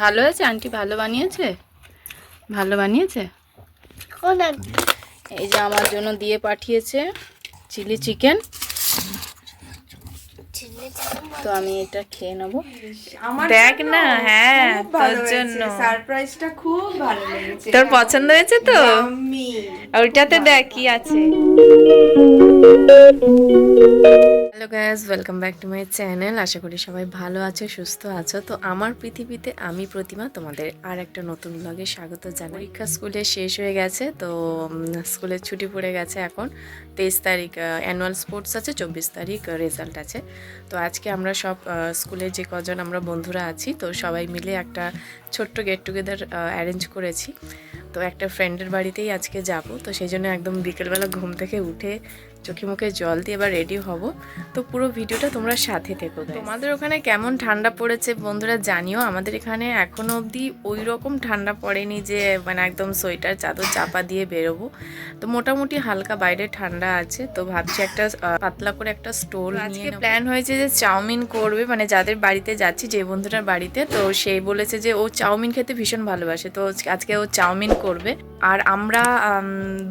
ভালো হয়েছে? আন্টি ভালো বানিয়েছে? ভালো বানিয়েছে? এই যে আমার জন্য দিয়ে পাঠিয়েছে চিলি চিকেন। তো আমি এটা খেয়ে নেব। আমার দেখ না হ্যাঁ তোর জন্য। সারপ্রাইজটা খুব ভালো লেগেছে। তোর পছন্দ হয়েছে তো? আমি ওইটাতে দেখ কি আছে। Hello guys welcome back to my channel আশা করি সবাই ভালো আছো, সুস্থ আছো। তো আমার পৃথিবীতে আমি, প্রতিমা, তোমাদের আর একটা নতুন ব্লগে স্বাগত জানাই। পরীক্ষা স্কুলে শেষ হয়ে গেছে, তো স্কুলের ছুটি পড়ে গেছে এখন। তেইশ তারিখ অ্যানুয়াল স্পোর্টস আছে, চব্বিশ তারিখ রেজাল্ট আছে। তো আজকে আমরা সব স্কুলে যে কজন আমরা বন্ধুরা আছি, তো সবাই মিলে একটা ছোট্ট গেট টুগেদার অ্যারেঞ্জ করেছি। তো একটা ফ্রেন্ডের বাড়িতেই আজকে যাব, তো সেই জন্য একদম বিকেলবেলা ঘুম থেকে উঠে চোখে মুখে জল দিয়ে এবার রেডি হব। তো পুরো ভিডিওটা তোমরা সাথে থেকো। তোমাদের ওখানে কেমন ঠান্ডা পড়েছে বন্ধুরা জানিও। আমাদের এখানে এখনও অবধি ওই রকম ঠান্ডা পড়েনি যে মানে একদম সোয়েটার চাদর চাপা দিয়ে বেরোবো। তো মোটামুটি হালকা বাইরে ঠান্ডা আছে। তো ভাবছি একটা পাতলা করে একটা স্টোর আজকে প্ল্যান হয়েছে যে চাউমিন করবে মানে যাদের বাড়িতে যাচ্ছি যে বন্ধুটার বাড়িতে তো সেই বলেছে যে ও চাউমিন খেতে ভীষণ ভালোবাসে। তো আজকে ও চাউমিন করবে। আর আমরা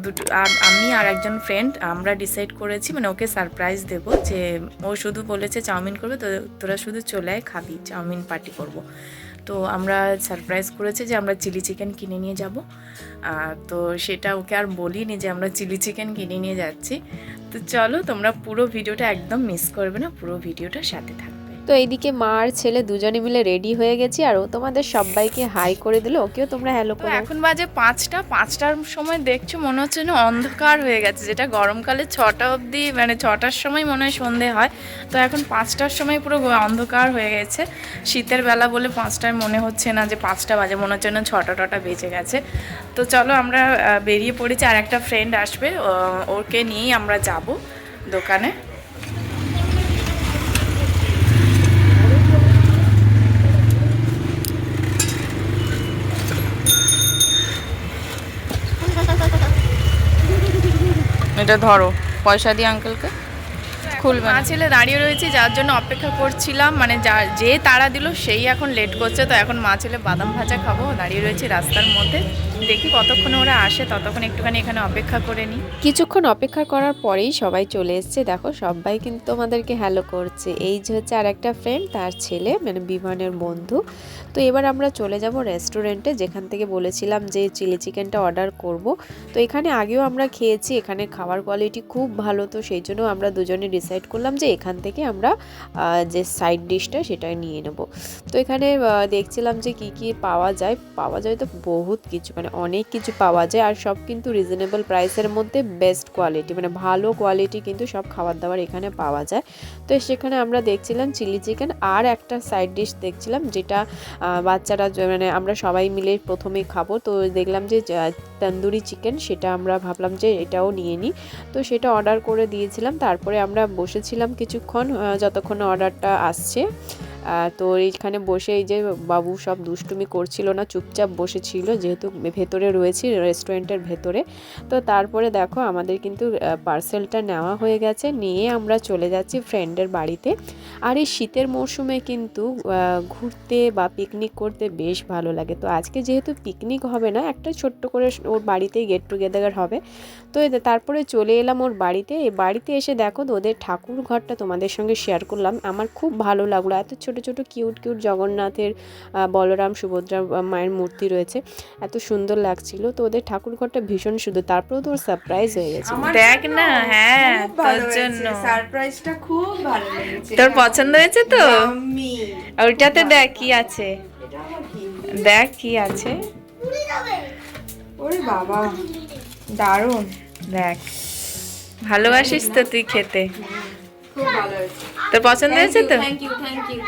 দুটো আর আমি আর একজন ফ্রেন্ড আমরা ডিসাইড করেছি মানে ওকে সারপ্রাইজ দেব যে ও শুধু বলেছে চাউমিন করবে, তো তোরা শুধু চলে আয়, খাবি, চাউমিন পার্টি করব। তো আমরা সারপ্রাইজ করেছে যে আমরা চিলি চিকেন কিনে নিয়ে যাব। তো সেটা ওকে আর বলিনি যে আমরা চিলি চিকেন কিনে নিয়ে যাচ্ছি। তো চলো তোমরা পুরো ভিডিওটা একদম মিস করবে না, পুরো ভিডিওটা সাথে থাকবে তো এইদিকে মা আর ছেলে দুজনে মিলে রেডি হয়ে গেছি আর ও তোমাদের সবাইকে হাই করে দিল ওকেও তোমরা হ্যালো করো। এখন বাজে পাঁচটা পাঁচটার সময় দেখছ মনে হচ্ছে না অন্ধকার হয়ে গেছে যেটা গরমকালে ছটা অবধি মানে ছটার সময় মনে হয় সন্ধে হয়। তো এখন পাঁচটার সময় পুরো অন্ধকার হয়ে গেছে। শীতের বেলা বলে পাঁচটায় মনে হচ্ছে না যে পাঁচটা বাজে মনে হচ্ছে না ছটা টটা বেজে গেছে। তো চলো আমরা বেরিয়ে পড়েছি আর একটা ফ্রেন্ড আসবে ওকে নিয়েই আমরা যাব দোকানে। এটা ধরো, পয়সা দিয়ে আঙ্কেলকে খুলবে মা ছেলে দাঁড়িয়ে রয়েছে, যার জন্য অপেক্ষা করছিলাম মানে যা, যে তারা দিল, সেই এখন লেট করছে, তো এখন মা ছেলে বাদাম ভাজা খাব, দাঁড়িয়ে রয়েছে রাস্তার মধ্যে। দেখি কতক্ষণে ওরা আসে, ততক্ষণ একটুখানি এখানে অপেক্ষা করে নিই। কিছুক্ষণ অপেক্ষা করার পরেই সবাই চলে এসছে। দেখো, সবাই কিন্তু তোমাদেরকে হ্যালো করছে। এই যে হচ্ছে আর একটা ফ্রেন্ড তার ছেলে মানে বিমানের বন্ধু। তো এবার আমরা চলে যাব রেস্টুরেন্টে যেখান থেকে বলেছিলাম যে চিলি চিকেনটা অর্ডার করব। তো এখানে আগেও আমরা খেয়েছি, এখানে খাবার কোয়ালিটি খুব ভালো। তো সেই জন্য আমরা দুজনে ডিসাইড করলাম যে এখান থেকে আমরা যে সাইড ডিশটা সেটা নিয়ে নেব। তো এখানে দেখছিলাম যে কি কি পাওয়া যায়। পাওয়া যায় তো বহুত কিছু মানে অনেক কিছু পাওয়া যায় আর সব কিন্তু রিজনেবল প্রাইসের মধ্যে বেস্ট কোয়ালিটি মানে ভালো কোয়ালিটি কিন্তু সব খাবার দাবার এখানে পাওয়া যায়। তো সেখানে আমরা দেখছিলাম চিলি চিকেন আর একটা সাইড ডিশ দেখছিলাম যেটা বাচ্চারা মানে আমরা সবাই মিলে প্রথমে খাব। তো দেখলাম যে তন্দুরি চিকেন সেটা আমরা ভাবলাম যে এটাও নিয়ে নিই। তো সেটা অর্ডার করে দিয়েছিলাম। তারপরে আমরা বসেছিলাম কিছুক্ষণ যতক্ষণ অর্ডারটা আসছে। তো এইখানে বসে এই যে বাবু সব দুষ্টুমি করছিল না, চুপচাপ বসেছিল, যেহেতু ভেতরে রয়েছি রেস্টুরেন্টের ভেতরে। তো তারপরে দেখো আমাদের কিন্তু পার্সেলটা নেওয়া হয়ে গেছে, নিয়ে আমরা চলে যাচ্ছি ফ্রেন্ডের বাড়িতে। আর এই শীতের মরশুমে কিন্তু ঘুরতে বা পিকনিক করতে বেশ ভালো লাগে। তো আজকে যেহেতু পিকনিক হবে না, একটা ছোট্ট করে ওর বাড়িতেই গেট টুগেদার হবে। তো তারপরে চলে এলাম ওর বাড়িতে। এই বাড়িতে এসে দেখো, ওদের ঠাকুর ঘরটা তোমাদের সঙ্গে শেয়ার করলাম। আমার খুব ভালো লাগল, এত ছোট ছোট ছোট কিউট কিউট জগন্নাথের বলরাম সুভদ্রা মায়ের মূর্তি রয়েছে। এত সুন্দর লাগছিল। তো ওদের ঠাকুর ঘরটা ভীষণ সুন্দর। তারপরেও তো ওর সারপ্রাইজ হয়ে গেছে। দেখ না হ্যাঁ তোর জন্য। সারপ্রাইজটা খুব ভালো লেগেছে। তোর পছন্দ হয়েছে তো? ওইটাতে দেখ কি আছে। দেখ কি আছে। ওরে বাবা দারুণ। দেখ ভালোবাসিস তো তুই খেতে। খুব ভালো হয়েছে। তোর পছন্দ হয়েছে তো? থ্যাংক ইউ থ্যাংক ইউ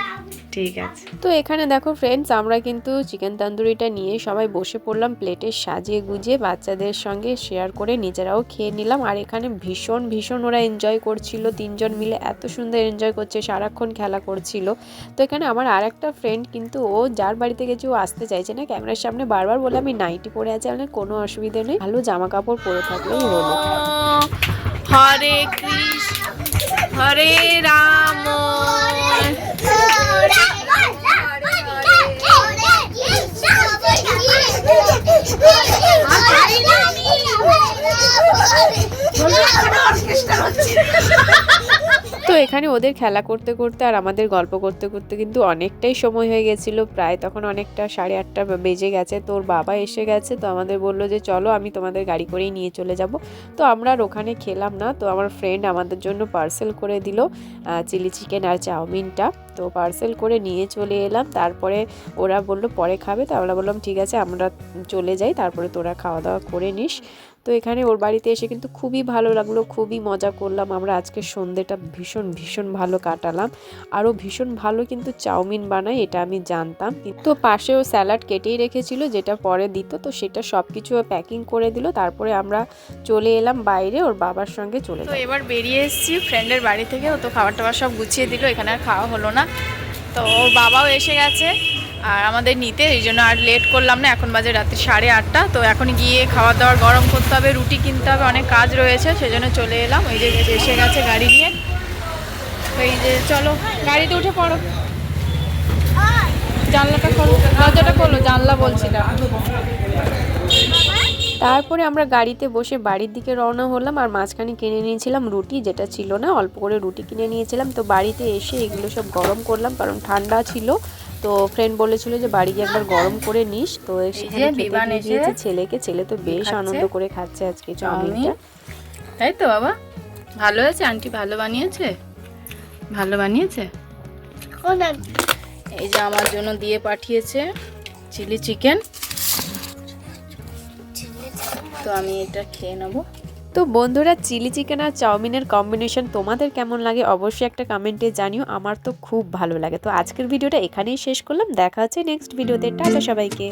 ঠিক আছে। তো এখানে দেখো ফ্রেন্ডস আমরা কিন্তু চিকেন তন্দুরিটা নিয়ে সবাই বসে পড়লাম প্লেটে সাজিয়ে গুজিয়ে বাচ্চাদের সঙ্গে শেয়ার করে নিজেরাও খেয়ে নিলাম। আর এখানে ভীষণ ভীষণ ওরা এনজয় করছিল তিনজন মিলে এত সুন্দর এনজয় করছে সারাক্ষণ খেলা করছিল। তো এখানে আমার আর একটা ফ্রেন্ড কিন্তু ও যার বাড়িতে গেছে ও আসতে চাইছে না ক্যামেরার সামনে বারবার বলে আমি নাইটি পরে আছি আমার কোনো অসুবিধা নেই। ভালো জামা কাপড় পরে থাকলেই হলো। হরে কৃষ্ণ হরে রাম। অর্কেস্ট্রা হচ্ছে তো এখানে ওদের খেলা করতে করতে আর আমাদের গল্প করতে করতে কিন্তু অনেকটাই সময় হয়ে গেছিল। প্রায় তখন অনেকটা সাড়ে আটটা বেজে গেছে। তোর বাবা এসে গেছে তো আমাদের বলল যে, চলো আমি তোমাদের গাড়ি করেই নিয়ে চলে যাব। তো আমরা আর ওখানে খেলাম না। তো আমার ফ্রেন্ড আমাদের জন্য পার্সেল করে দিল চিলি চিকেন আর চাউমিনটা। তো পার্সেল করে নিয়ে চলে এলাম। তারপরে ওরা বলল, পরে খাবে। তো আমরা বললাম, ঠিক আছে, আমরা চলে যাই। তারপরে তোরা খাওয়া দাওয়া করে নিস। তো এখানে ওর বাড়িতে এসে কিন্তু খুবই ভালো লাগল খুবই মজা করলাম। আমরা আজকে সন্ধ্যেটা ভীষণ ভীষণ ভালো কাটালাম। আরও ভীষণ ভালো কিন্তু চাউমিন বানায় এটা আমি জানতাম। তো পাশেও স্যালাড কেটেই রেখেছিল যেটা পরে দিত। তো সেটা সব কিছু প্যাকিং করে দিল। তারপরে আমরা চলে এলাম বাইরে ওর বাবার সঙ্গে চলে তো এবার বেরিয়ে এসেছি ফ্রেন্ডের বাড়ি থেকে। ও তো খাবার টাবার সব গুছিয়ে দিল এখানে আর খাওয়া হলো না। তো ওর বাবাও এসে গেছে। আর আমাদের নিতে, এই জন্য আর লেট করলাম না, এখন বাজে রাত্রি সাড়ে আটটা, তো এখন গিয়ে খাবার দাবার গরম করতে হবে, রুটি কিনতে হবে, অনেক কাজ রয়েছে সেই জন্য চলে এলাম ওই যে এসে গেছে গাড়ি নিয়ে। এই যে চলো, গাড়িতে উঠে পড়ো। জানলাটা খোলো, দরজাটা খোলো, জানলা বলছিলাম। তারপরে আমরা গাড়িতে বসে বাড়ির দিকে রওনা হলাম, আর মাঝখানে কিনে নিয়েছিলাম রুটি, যেটা ছিল না, অল্প করে রুটি কিনে নিয়েছিলাম, তো বাড়িতে এসে এগুলো সব গরম করলাম, কারণ ঠান্ডা ছিল তো ফ্রেন্ড বলেছিল যে বাড়ি গিয়ে একবার গরম করে নিস। তো সেখানে বিমান দিয়েছে ছেলেকে। ছেলে তো বেশ আনন্দ করে খাচ্ছে আজকে চাউমিনটা। তাই তো বাবা? ভালো হয়েছে আন্টি ভালো বানিয়েছে? ভালো বানিয়েছে? এই যে আমার জন্য দিয়ে পাঠিয়েছে চিলি চিকেন। তো আমি এটা খেয়ে নেব। তো বন্ধুরা, চিলি চিকেন আর চাউমিনের কম্বিনেশন তোমাদের কেমন লাগে অবশ্যই একটা কমেন্টে জানিও, আমার তো খুব ভালো লাগে। তো আজকের ভিডিওটা এখানেই শেষ করলাম, দেখা হচ্ছে নেক্সট ভিডিওতে টাটা সবাইকে।